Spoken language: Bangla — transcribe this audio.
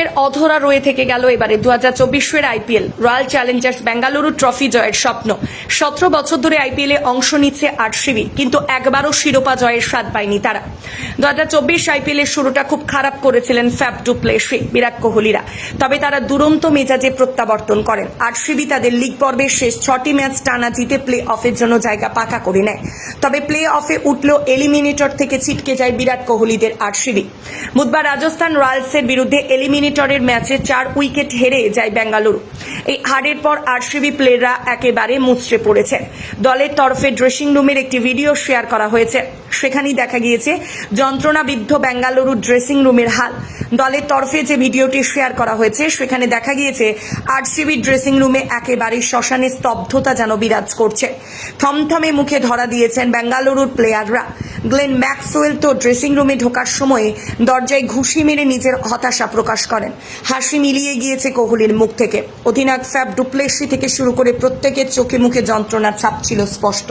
অধরা রয়ে থেকে গেল এবারে দু হাজার চব্বিশের IPL. Royal challengers Bengaluru trophy জয়ের স্বপ্ন। সতেরো বছর ধরে আইপিএল অংশ নিচ্ছে আরসিবি কিন্তু একবারও শিরোপা জয়ের স্বাদ পায়নি তারা। দু হাজার চব্বিশ আইপিএল এর শুরুটা খুব খারাপ করেছিলেন ফ্যাপ টু প্লেসে বিরাট কোহলিরা। তবে তারা দুরন্ত মেজাজে প্রত্যাবর্তন করেন। আরসিবি তাদের লিগ পর্বের শেষ ছটি ম্যাচ টানা জিতে প্লে অফের জন্য জায়গা পাকা করে নেয়। তবে প্লে অফে উঠলেও এলিমিনেটর থেকে ছিটকে যায় বিরাট কোহলিদের আরসিবি বুধবার রাজস্থান রয়্যালসের বিরুদ্ধে এলিমিনেটরের ম্যাচে চার উইকেট হেরে যায় বেঙ্গালুরু। এই হারের পর আরসিবি প্লেয়াররা একেবারে মুচড়ে পড়েছে। দলের তরফে ড্রেসিং রুমের একটি ভিডিও শেয়ার করা হয়েছে। সেখানেই দেখা গিয়েছে, যন্ত্রণাবিদ্ধ বেঙ্গালুরু ড্রেসিং রুমের হাল। দলের তরফে যে ভিডিওটি শেয়ার করা হয়েছে, সেখানে দেখা গিয়েছে, আরসিবি ড্রেসিং রুমে একেবারে শ্মশানে স্তব্ধতা যেন বিরাজ করছে। থমথমে মুখে ধরা দিয়েছেন বেঙ্গালুরুর প্লেয়াররা। গ্লেন ম্যাক্সওয়েল তো ড্রেসিং রুমে ঢোকার সময়ে দরজায় ঘুষি মেরে নিজের হতাশা প্রকাশ করেন। হাসি মিলিয়ে গিয়েছে কোহলির মুখ থেকে। অধিনায়ক ফ্যাব ডুপ্লেসি থেকে শুরু করে প্রত্যেকের চোখে মুখে যন্ত্রণার ছাপ ছিল স্পষ্ট।